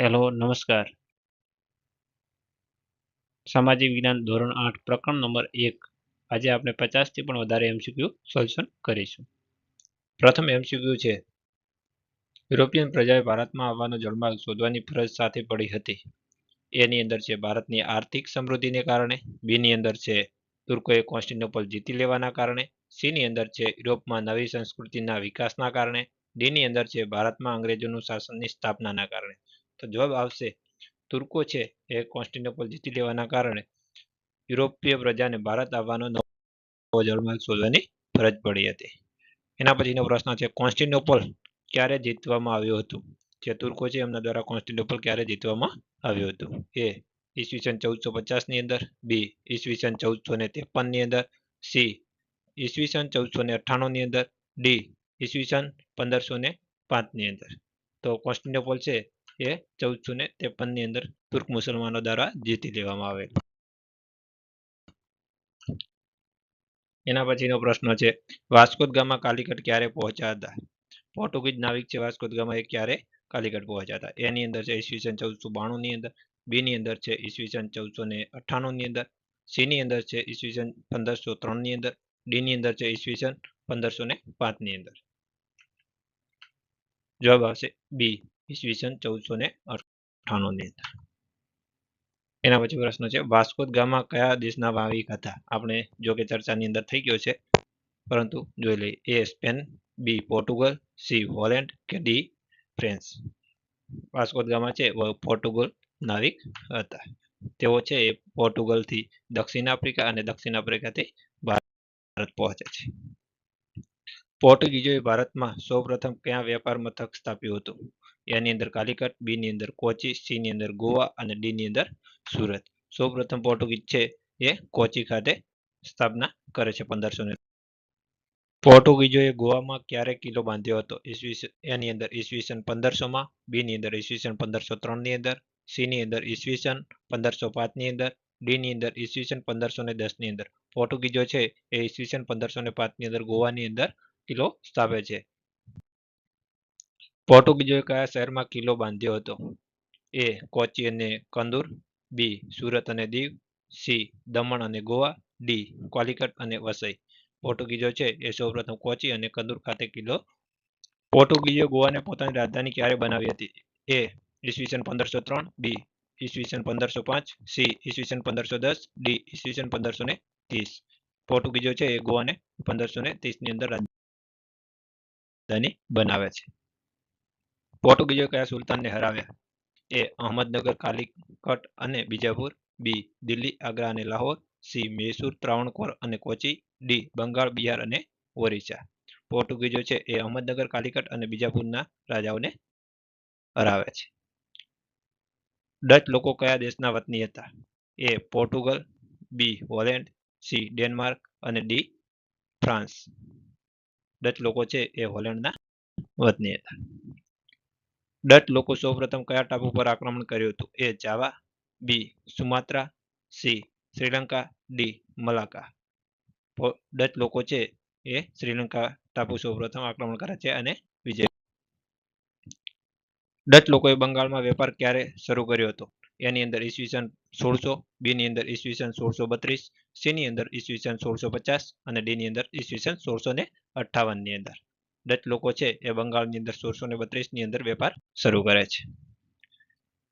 Hello નમસ્કાર. સામાજિક વિજ્ઞાન ધોરણ આઠ, પ્રકરણ નંબર એક. આજે આપણે પચાસથી પણ વધારે એમસીક્યુ સોલ્યુશન કરીશું. પ્રથમ એમસીક્યુ છે. યુરોપિયન પ્રજાએ ભારતમાં આવવાનો જળમાર્ગ શોધવાની ફરજ સાથે પડી હતી. એની અંદર છે ભારતની આર્થિક સમૃદ્ધિને કારણે, બીની અંદર છે તુર્કોએ કોન્સ્ટિનોપલ જીતી લેવાના કારણે, સીની અંદર છે યુરોપમાં નવી સંસ્કૃતિના વિકાસના કારણે, ડીની અંદર છે ભારતમાં અંગ્રેજોનું શાસનની સ્થાપનાના કારણે. તો જવાબ આવશે. તુર્કો છે. એ કોન્સ્ટિનોપલ જીતી લેવાના કારણે યુરોપીય પ્રજાને ભારત આવવાનો નવો જળમાર્ગ શોધવાની ફરજ પડી હતી. એના પછીનો પ્રશ્ન છે કોન્સ્ટિનોપલ ક્યારે જીતવામાં આવ્યું હતું? જે તુર્કો છે, એમના દ્વારા કોન્સ્ટિનોપલ ક્યારે જીતવામાં આવ્યું હતું? એ ઈસવીસન ચૌદસો પચાસની અંદર, બી ઈસવીસન ચૌદસો ને ત્રેપનની અંદર, સી ઈસવીસન ચૌદસો ને અઠ્ઠાણુંની અંદર, ડી ઈસવીસન પંદરસો ને પાંચની અંદર. તો કોન્સ્ટિનોપલ છે એ ચૌદસો ને ત્રેપનની અંદર તુર્ક મુસલમાનો દ્વારા જીતી લેવામાં આવેલ. એના પછીનો પ્રશ્ન છે વાસ્કોદ કાલિકટ ક્યારે પહોંચ્યા હતા? પોર્ટુગીઝ નાવિક છે વાસ્કોદ એ ક્યારે કાલિકટ પહોંચ્યા હતા? એની અંદર છે, ઈસવીસન ચૌદસો બાણું ની અંદર બી ની અંદર છે, ઈસવીસન ચૌદસો ને અઠ્ઠાણું ની અંદર સી ની અંદર છે, ઈસવીસન પંદરસો ત્રણની અંદર ડી ની અંદર છે, ઈસવીસન પંદરસો ને પાંચની અંદર. જવાબ આવશે બી. ઈસવીસન ચૌદસો ને અઠ્ઠાણું ની અંદર એના પછી પ્રશ્ન છે વાસ્કોદ ગામમાં કયા દેશના ભાવિક હતા? આપણે જો કે ચર્ચાની અંદર થઈ ગયો છે, પરંતુ જોઈ લઈએ. A Spain, B Portugal, C Holland કે ડી ફ્રેન્સ? વાસ્કોદ ગામમાં છે પોર્ટુગલ નાવિક હતા. તેઓ છે એ પોર્ટુગલથી દક્ષિણ આફ્રિકા અને દક્ષિણ આફ્રિકાથી ભારત પહોંચે છે. પોર્ટુગીઝોએ ભારતમાં સૌપ્રથમ કયા વેપાર મથક સ્થાપ્યું હતું? એની અંદર કાલિકટ બી ની અંદર કોચી સી ની અંદર ગોવા અને ડી ની અંદર સુરત. સૌપ્રથમ પોર્ટુગીઝ છે એ કોચી ખાતે સ્થાપના કરે છે પંદરસો ને પોર્ટુગીઝોએ ગોવામાં ક્યારે કિલ્લો બાંધ્યો હતો? ઈસવીસન, એની અંદર ઈસવીસન પંદરસોમાં બી ની અંદર ઈસવીસન પંદરસો ત્રણની અંદર સી ની અંદર ઈસવીસન પંદરસો પાંચની અંદર ડી ની અંદર ઈસવીસન પંદરસો ને દસની અંદર. પોર્ટુગીઝો છે એ ઈસવીસન પંદરસો ને પાંચની અંદર ગોવાની અંદર કિલ્લો સ્થાપે છે. પોર્ટુગીઝોએ કયા શહેરમાં કિલ્લો બાંધ્યો હતો? એ, કોચી અને કંદુર, બી, સુરત અને દીવ સી, દમણ અને ગોવા, ડી, કોલિકટ અને વસઈ. પોર્ટુગીઝો છે, એ સૌપ્રથમ કોચી અને કંદુર ખાતે કિલ્લો પોર્ટુગીઝો ગોવાને પોતાની રાજધાની ક્યારે બનાવી હતી? એ, ઈસવીસન પંદરસો ત્રણ, બી, ઈસવીસન પંદરસો પાંચ, સી, ઈસવીસન પંદરસો દસ, ડી, ઈસવીસન પંદરસો ને ત્રીસ. પોર્ટુગીઝો છે, એ ગોવાને પંદરસો ને ત્રીસની અંદર રાજધાની બનાવે છે. પોર્ટુગીઝો કયા સુલતાનને હરાવ્યા? એ અહમદનગર, કાલિકટ અને બીજાપુર, બી દિલ્હી, આગ્રા અને લાહોર, સી મૈસૂર, ત્રાવણકોર અને કોચી, ડી બંગાળ, બિહાર અને ઓરિસ્સા. પોર્ટુગીઝો છે એ અહમદનગર, કાલિકટ અને બીજાપુરના રાજાઓને હરાવે છે. ડચ લોકો કયા દેશના વતની હતા? A Portugal, B Holland, C Denmark અને ડી ફ્રાન્સ. ડચ લોકો છે એ હોલેન્ડના વતની હતા. ડચ લોકો સૌપ્રથમ કયા ટાપુ પર આક્રમણ કર્યું હતું? A Java B Sumatra C Sri Lanka D Malacca Dutch લોકો છે એ શ્રીલંકા ટાપુ સૌપ્રથમ આક્રમણ કરે છે અને વિજય ડચ લોકોએ બંગાળમાં વેપાર ક્યારે શરૂ કર્યો હતો? એની અંદર ઈસવીસન સોળસો બી ની અંદર ઈસવીસન સોળસો બત્રીસ સી ની અંદર ઈસવીસન સોળસો પચાસ અને ડી ની અંદર ઈસવીસન સોળસો ને અઠ્ઠાવનની અંદર. ડચ લોકો છે એ બંગાળની અંદર સોળસો ને ની અંદર વેપાર શરૂ કરે છે.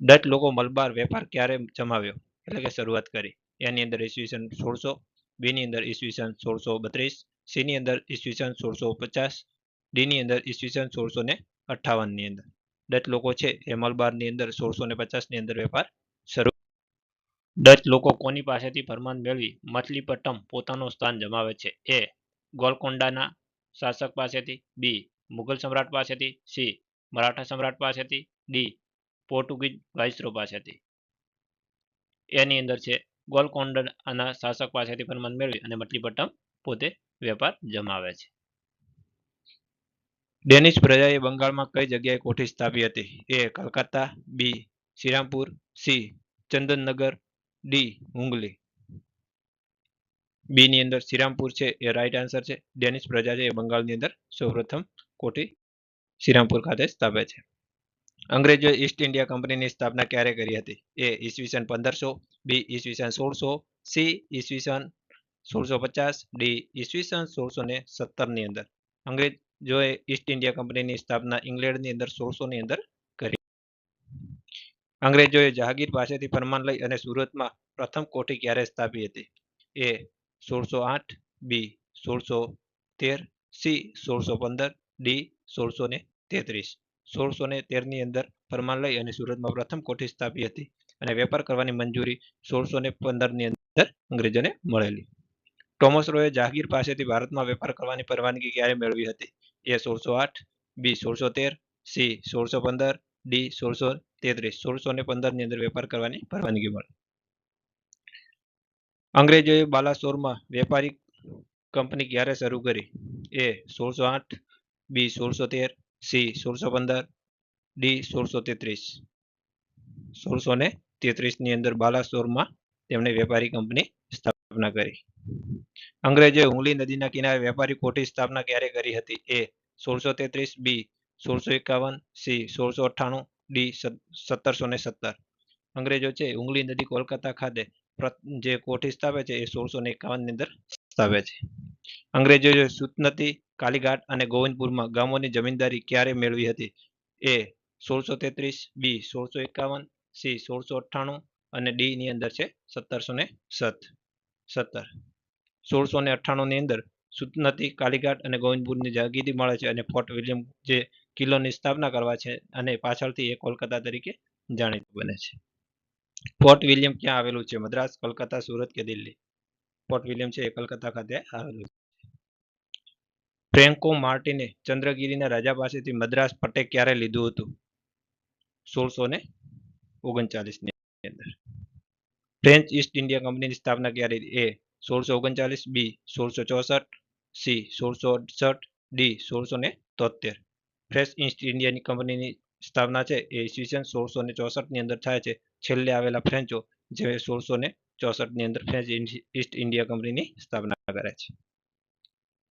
ડચ લોકો મલબાર વેપાર ક્યારે જમાવ્યો? એટલે કે શરૂઆત કરી. એની અંદર ઈસવીસન સોળસો બી ની અંદર ઈસવીસન સોળસો બત્રીસ સી ની અંદર ઈસવીસન સોળસો પચાસ ડી ની અંદર ઈસવીસન સોળસો ને અઠાવનની અંદર. ડચ લોકો છે એ મલબારની અંદર સોળસો ને પચાસની અંદર વેપાર શરૂ ડચ લોકો કોની પાસેથી ફરમાન મેળવી? મછલીપટ્ટમ પોતાનું સ્થાન જમાવે છે. એ ગોલકોન્ડાના શાસક પાસેથી બી મુઘલ સમ્રાટ પાસેથી સી. મરાઠા સમ્રાટ પાસેથી ડી. પોર્ટુગીઝ વાઇસરો પાસેથી. એની અંદર છે ગોલકોન્ડાના શાસક પાસેથી ફરમાન મેળવી અને મટલીપટ્ટમ પોતે વેપાર જમાવે છે. ડેનિશ પ્રજાએ બંગાળમાં કઈ જગ્યાએ કોઠી સ્થાપી હતી? A Calcutta, B. Shrirampur, C. Chandannagar, D. હુંગલી. B ની અંદર શ્રીરામપુર છે, એ રાઈટ આન્સર છે. ડેનિશ પ્રજા છે એ બંગાળની અંદર સૌપ્રથમ કોઠી શ્રીરામપુર ખાતે સ્થાપે છે. અંગ્રેજોએ ઈસ્ટ ઇન્ડિયા કંપનીની સ્થાપના ક્યારે કરી હતી? એ ઈસવીસન પંદરસો બી ઈસવીસન સોળસો સી ઈસવીસન સોળસો પચાસ ડી ઈસવીસન સોળસો ને સત્તરની અંદર. અંગ્રેજોએ ઈસ્ટ ઇન્ડિયા કંપનીની સ્થાપના ઇંગ્લેન્ડની અંદર સોળસોની અંદર કરી. અંગ્રેજોએ જહાંગીર પાસેથી ફરમાન લઈ અને સુરતમાં પ્રથમ કોઠી ક્યારે સ્થાપી હતી? એ સોળસો આઠ, બી સોળસો તેર, સી સોળસો પંદર, ડી સોળસો ને તેત્રીસ. સોળસો ને તેરની અંદર ફરમાન લઈ અને સુરતમાં પ્રથમ કોઠી સ્થાપી હતી અને વેપાર કરવાની મંજૂરી સોળસો ને પંદરની અંદર અંગ્રેજોને મળેલી. ટોમસ રોએ જહાંગીર પાસેથી ભારતમાં વેપાર કરવાની પરવાનગી ક્યારે મેળવી હતી? એ સોળસો આઠ, બી સોળસો તેર, સી સોળસો પંદર, ડી સોળસો તેત્રીસ. સોળસો ને પંદરની અંદર વેપાર કરવાની પરવાનગી મળી. અંગ્રેજોએ બાલાસોરમાં વેપારી કંપની ક્યારે શરૂ કરી? એ સોળસો આઠ, બી સોળસો તેર, સી સોળસો પંદર, ડી સોળસો તેત્રીસ. સોળસો ને તેત્રીસની અંદર બાલાસોરમાં તેમણે વેપારી કંપની સ્થાપના કરી. અંગ્રેજોએ હુંગલી નદીના કિનારે વેપારી કોઠી સ્થાપના ક્યારે કરી હતી? એ સોળસો તેત્રીસ, બી સોળસો એકાવન, સી સોળસો અઠ્ઠાણું, ડી સત્તરસો ને સત્તર. અંગ્રેજો છે હુંગલી નદી કોલકાતા ખાતે જે કોઠી સ્થાપે છે એ સોળસો ને એકાવનની અંદર સ્થાપે છે. અંગ્રેજોએ સુતનતી, કાલીઘાટ અને ગોવિંદપુરમાં ગામોની જમીનદારી ક્યારે મેળવી હતી? એ સોળસો તેત્રીસ, બી સોળસો એકાવન, સી સોળસો અઠ્ઠાણું અને ડી ની અંદર છે સત્તરસો ને સત, સત્તર. સોળસો ને અઠ્ઠાણુંની અંદર સુતનતી, કાલીઘાટ અને ગોવિંદપુરની જાગીરી મળે છે અને ફોર્ટ વિલિયમ જે કિલ્લોની સ્થાપના કરવા છે અને પાછળથી એ કોલકાતા તરીકે જાણીતું બને છે. ફોર્ટ વિલિયમ ક્યાં આવેલું છે? મદ્રાસ, કલકત્તા, સુરત કે દિલ્હી? ફોર્ટ વિલિયમ છે એ કલકત્તા ખાતે આવેલું છે. ફ્રેન્કો માર્ટિને ચંદ્રગીરીના રાજા પાસેથી મદ્રાસ પટ્ટે ક્યારે લીધું હતું? સોળસો ને ઓગણચાલીસની અંદર. ફ્રેન્ચ ઈસ્ટ ઇન્ડિયા કંપનીની સ્થાપના ક્યારે એ સોળસો ઓગણચાલીસ, બી સોળસો ચોસઠ, સી સોળસો અડસઠ, ડી સોળસો ને તોતેર ફ્રેન્ચ ઈસ્ટ ઇન્ડિયાની કંપનીની સ્થાપના છે. એ ઈસવીસન સોળસો ને ચોસઠની અંદર થાય છે. છેલ્લે આવેલા ફ્રેન્ચો, જે સોળસો ને ચોસઠની અંદર ફ્રેન્ચ ઈસ્ટ ઇન્ડિયા કંપનીની સ્થાપના કરે છે.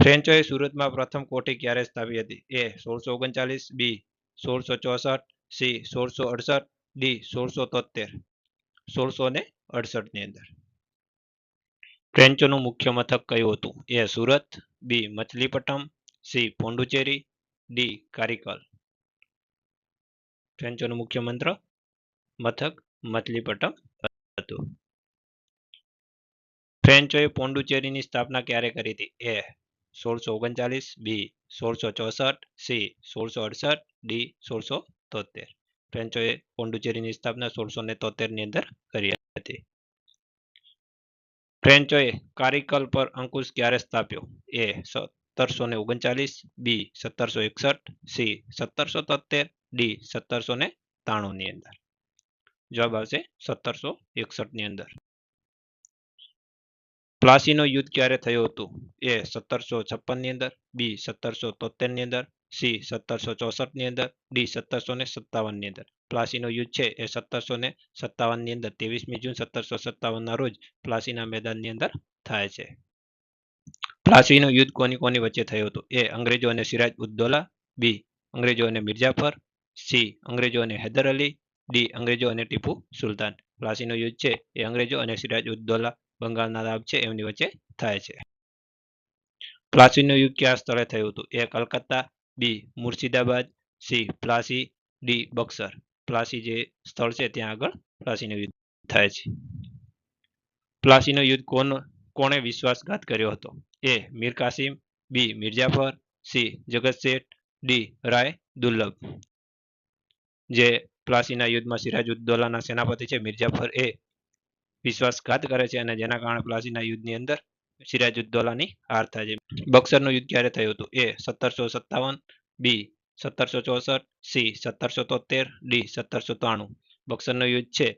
ફ્રેન્ચોએ સુરતમાં પ્રથમ કોઠી ક્યારે સ્થાપી હતી? એ સોળસો ઓગણચાલીસ બી સોળસો ચોસઠ સી સોળસો અડસઠ ડી સોળસો તોતેર સોળસો ને અડસઠની અંદર. ફ્રેન્ચોનું મુખ્ય મથક કયું હતું? A Surat, B Machilipatnam C Pondicherry, D Karaikal. ફ્રેન્ચોનું મુખ્ય મંત્ર મથક મથલીપટમ હતું. ફ્રેન્ચોએ પોન્ડુચેરીની સ્થાપના ક્યારે કરી હતી? એ સોળસો ઓગણચાલીસ, બી સોળસો ચોસઠ, સી સોળસો અડસઠ, ડી સોળસો તોતેર ફ્રેન્ચોએ પોન્ડુચેરીની સ્થાપના સોળસો ને તોતેરની અંદર કરી હતી. ફ્રેન્ચોએ કારિકલ પર અંકુશ ક્યારે સ્થાપ્યો? એ સત્તરસો ને ઓગણચાલીસ, બી સત્તરસો એકસઠ, સી સત્તરસો તોતેર ડી સત્તરસો ને ત્રાણું ની અંદર. જવાબ આવશે સત્તરસો એકસઠની અંદર. પ્લાસીનો યુદ્ધ ક્યારે થયું હતું? એ સત્તરસો છપ્પનની અંદર, બી સત્તરસો તોતેરની અંદર, સી સત્તરસો ચોસઠની અંદર, ડી સત્તરસો ને સત્તાવનની અંદર. પ્લાસીનો યુદ્ધ છે એ સત્તરસો ને સત્તાવનની અંદર. ત્રેવીસમી જૂન સત્તરસો સત્તાવન ના રોજ પ્લાસીના મેદાનની અંદર થાય છે. પ્લાસીનું યુદ્ધ કોની કોની વચ્ચે થયું હતું? એ અંગ્રેજો અને સિરાજ ઉદ્દોલા, બી અંગ્રેજો અને મિર્જાફર સી, અંગ્રેજો અને હૈદર અલી, ડી, અંગ્રેજો અને ટીપુ સુલતાન. પ્લાસીનો યુદ્ધ છે, એ અંગ્રેજો અને સિરાજ ઉદ્દૌલા બંગાળના લાભ છે, એમની વચ્ચે થાય છે. પ્લાસીનું યુદ્ધ કયા સ્થળે થયું હતું? A Calcutta, B, Murshidabad, C, Plassey, D, Buxar. Plassey જે સ્થળ છે, ત્યાં આગળ પ્લાસીનું યુદ્ધ થાય છે. પ્લાસીનો યુદ્ધ કોણ, કોણે વિશ્વાસઘાત કર્યો હતો? A, Mir Qasim, B, Mir Jafar, C Jagat Seth D, રાય દુર્લભ. જે પ્લાસીના યુદ્ધમાં સિરાજુદ્દૌલાના સેનાપતિ છે મિર્જાફર એ વિશ્વાસઘાત કરે છે અને જેના કારણે પ્લાસીના યુદ્ધની અંદર સિરાજુદ્દૌલાની હાર થાય છે. બક્સરનું યુદ્ધ ક્યારે થયું હતું? એ સત્તરસો સત્તાવન, બી સત્તરસો ચોસઠ, સી સત્તરસો તોતેર ડી સત્તરસો ત્રાણું. બક્સરનું યુદ્ધ છે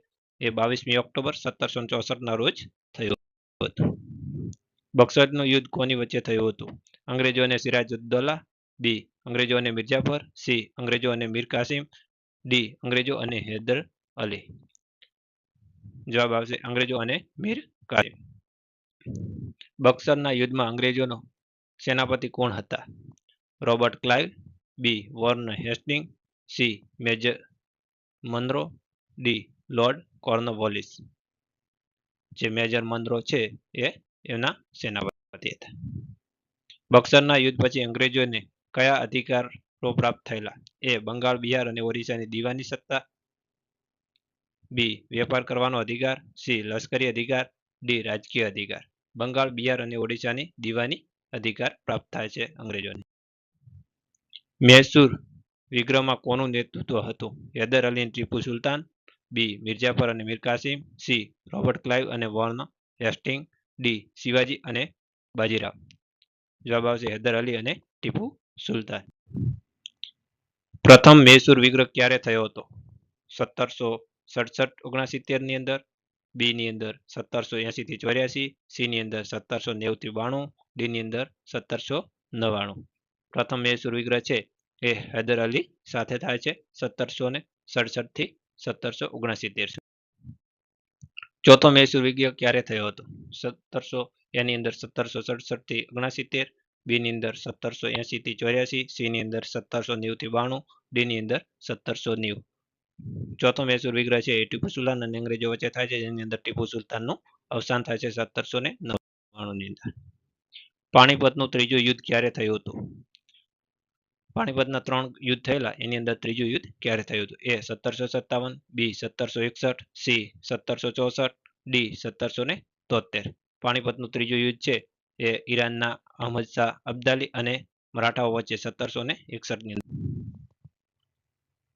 એ બાવીસમી ઓક્ટોબર સત્તરસો ચોસઠ ના રોજ થયું હતું. બક્સરનું યુદ્ધ કોની વચ્ચે થયું હતું? અંગ્રેજો અને સિરાજુદ્દૌલા બી અંગ્રેજો અને મિર્જાફર સી અંગ્રેજો અને મીર કાસિમ ડી, અંગ્રેજો અને હૈદર અલી. જવાબ આવશે અંગ્રેજો અને મીર કાસિમ બક્સરના યુદ્ધમાં અંગ્રેજોનો સેનાપતિ કોણ હતા? Robert Clive, B, Warren Hastings, C, Major Munro D, Lord Cornwallis. જે મેજર મનરો છે એ એમના સેનાપતિ હતા. બક્સરના યુદ્ધ પછી અંગ્રેજોને કયા અધિકારો પ્રાપ્ત થયેલા? એ બંગાળ, બિહાર અને ઓરિસ્સાની દીવાની સત્તા. બી, વેપાર કરવાનો અધિકાર. સી, લશ્કરી અધિકાર. ડી, રાજકીય અધિકાર. બંગાળ, બિહાર અને ઓડિશાની દીવાની અધિકાર પ્રાપ્ત થાય છે અંગ્રેજોને. મૈસૂર વિગ્રહમાં કોનું નેતૃત્વ હતું? હૈદર અલી ટીપુ સુલતાન, બી મિર્જાફર અને મીર સી, રોબર્ટ ક્લાઇવ અને વોર્ન હેસ્ટિંગ ડી, શિવાજી અને બાજીરાવ. જવાબ આવશે હૈદર અલી અને ટીપુ સુલતાન. પ્રથમ મૈસૂર વિગ્રહ ક્યારે થયો હતો? સત્તરસો સડસઠ ઓગણસિત્તેરની અંદર, બી ની અંદર સત્તરસો એસી થી ચોર્યાસી, સી ની અંદર સત્તરસો નેવું થી બાણું, ડી ની અંદર સત્તરસો નવ્વાણું. પ્રથમ મૈસૂર વિગ્રહ છે એ હૈદર અલી સાથે થાય છે સત્તરસો ને સડસઠથી સત્તરસો ઓગણસિત્તેર. ચોથો મૈસૂર વિગ્રહ ક્યારે થયો હતો? સત્તરસો એની અંદર સત્તરસો સડસઠથી ઓગણસિત્તેર બી ની અંદર સત્તરસો એસી થી ચોર્યાસી સી ની અંદર સત્તરસો નેવું થી બાણું ડી ની અંદર સત્તરસો નેવું. ચોથો મૈસૂર વિગ્રહ છે, એ ટીપુ સુલતાન અને અંગ્રેજો વચ્ચે થાય છે, જેની અંદર ટીપુ સુલતાનનું અવસાન થાય છે, સત્તરસો ને નવ્વાણું ની અંદર. પાણીપતનું ત્રીજું યુદ્ધ ક્યારે થયું હતું? પાણીપતના ત્રણ યુદ્ધ થયેલા, એની અંદર ત્રીજું યુદ્ધ ક્યારે થયું હતું? એ સત્તરસો સત્તાવન, બી સત્તરસો એકસઠ, સી સત્તરસો ચોસઠ, ડી સત્તરસો ને તોતેર પાણીપતનું ત્રીજું યુદ્ધ છે એ ઈરાનના અહમદ શાહ અબ્દાલી અને મરાઠાઓ વચ્ચે સત્તરસો ને એકસઠની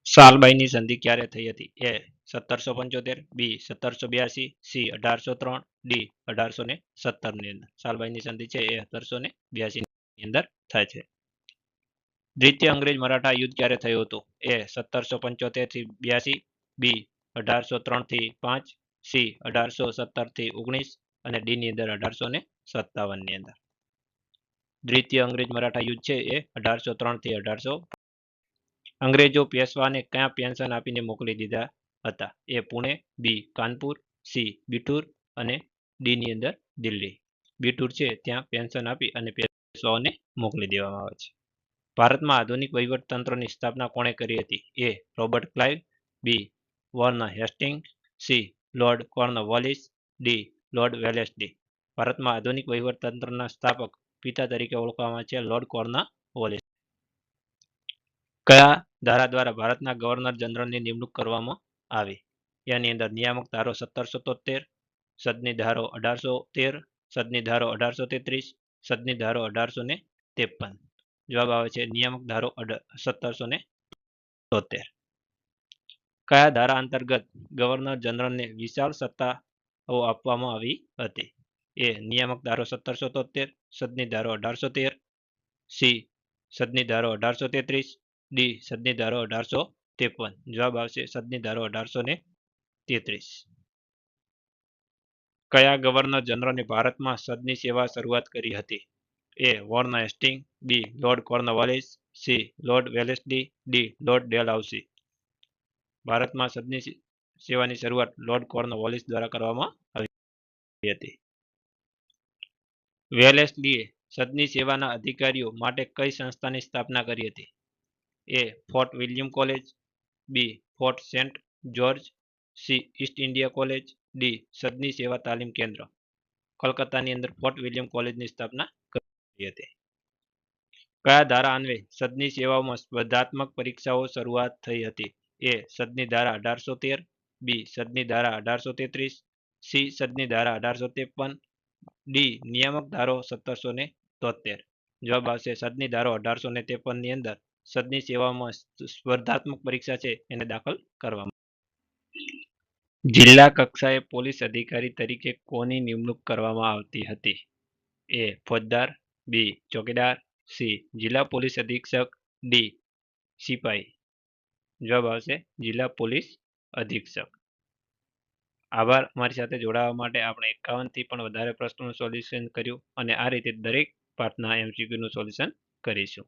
સાલબાઈની સંધિ ક્યારે થઈ હતી? એ સત્તરસો પંચોતેર, બી સત્તરસો બ્યાસી, સી અઢારસો ત્રણ, ડી અઢારસો ને સત્તરની અંદર. સાલબાઈની સંધિ છે એ અઢારસો ને બ્યાસીની અંદર થાય છે. દ્વિતીય અંગ્રેજ મરાઠા યુદ્ધ ક્યારે થયું હતું? એ સત્તરસો પંચોતેરથી બ્યાસી, બી અઢારસો ત્રણથી પાંચ, સી અઢારસો સત્તરથી ઓગણીસ અને ડી ની અંદર અઢારસો ને સત્તાવનની અંદર. દ્વિતીય અંગ્રેજ મરાઠા યુદ્ધ છે એ અઢારસો ત્રણથી અઢારસો અંગ્રેજો પેશવાને કયા પેન્શન આપીને મોકલી દીધા હતા? A Pune, B Kanpur, C Bithoor અને ડી ની અંદર દિલ્હી. બિઠુર છે ત્યાં પેન્શન આપી અને પેશવાઓને મોકલી દેવામાં આવે છે. ભારતમાં આધુનિક વહીવટતંત્રની સ્થાપના કોણે કરી હતી? A Robert Clive, B Warren Hasting, C Lord Cornwallis, D Lord Wellesley ભારતમાં આધુનિક વહીવટતંત્રના સ્થાપક પિતા તરીકે ઓળખવામાં છે લોર્ડ કોર્નવોલિસ કયા ધારા દ્વારા ભારતના ગવર્નર જનરલની નિમણૂક કરવામાં આવી? એની અંદર નિયામક ધારો સત્તરસો તોતેર સદની ધારો અઢારસો તેર, સદની ધારો અઢારસો તેત્રીસ, સદની ધારો અઢારસો ને ત્રેપન. જવાબ આવે છે નિયામક ધારો સત્તરસો ને તોતેર કયા ધારા અંતર્ગત ગવર્નર જનરલને વિશાળ સત્તાઓ આપવામાં આવી હતી? એ નિયામક ધારો સત્તરસો તોતેર સદની ધારો અઢારસો તેર, સી સદની ધારો અઢારસો તેત્રીસ, ડી સદની ધારો અઢારસો ત્રેપન. જવાબ આવશે સદની ધારો અઢારસો ને તેત્રીસ. કયા ગવર્નર જનરલે ભારતમાં સદની સેવા શરૂઆત કરી હતી? A Warren Hasting B Lord Cornwallis, C Lord Wellesley, D Lord Dalhousie ભારતમાં સદની સેવાની શરૂઆત લોર્ડ કોર્નવાલિસ દ્વારા કરવામાં આવી હતી. વેલેસ્લીએ સદની સેવાના અધિકારીઓ માટે કઈ સંસ્થાની સ્થાપના કરી હતી? A. Fort William College, B. Fort Saint George, C. East India College, D. સદની સેવા તાલીમ કેન્દ્ર. કલકત્તાની અંદર ફોર્ટ વિલિયમ કોલેજની સ્થાપના કરી હતી. કયા ધારા અન્વયે સદની સેવાઓમાં સ્પર્ધાત્મક પરીક્ષાઓ શરૂઆત થઈ હતી? એ. સદની ધારા અઢારસો તેર, બી. સદની ધારા અઢારસો તેત્રીસ, સી. સદની ધારા અઢારસો ત્રેપન ડી, નિયામક ધારો સત્તરસો ને તોતેર જવાબ આવશે સદની ધારો અઢારસો ને ત્રેપનની અંદર. સદની સેવામાં સ્પર્ધાત્મક પરીક્ષા છે, એને દાખલ કરવામાં જિલ્લા કક્ષાએ પોલીસ અધિકારી તરીકે કોની નિમણૂક કરવામાં આવતી હતી? એ, ફોજદાર, બી, ચોકીદાર, સી, જિલ્લા પોલીસ અધિક્ષક, ડી સિપાહી જવાબ આવશે જિલ્લા પોલીસ અધિક્ષક. આભાર. અમારી સાથે જોડાવા માટે આપણે એકાવનથી પણ વધારે પ્રશ્નોનું સોલ્યુશન કર્યું અને આ રીતે દરેક પાઠના એમસીક્યુનું સોલ્યુશન કરીશું.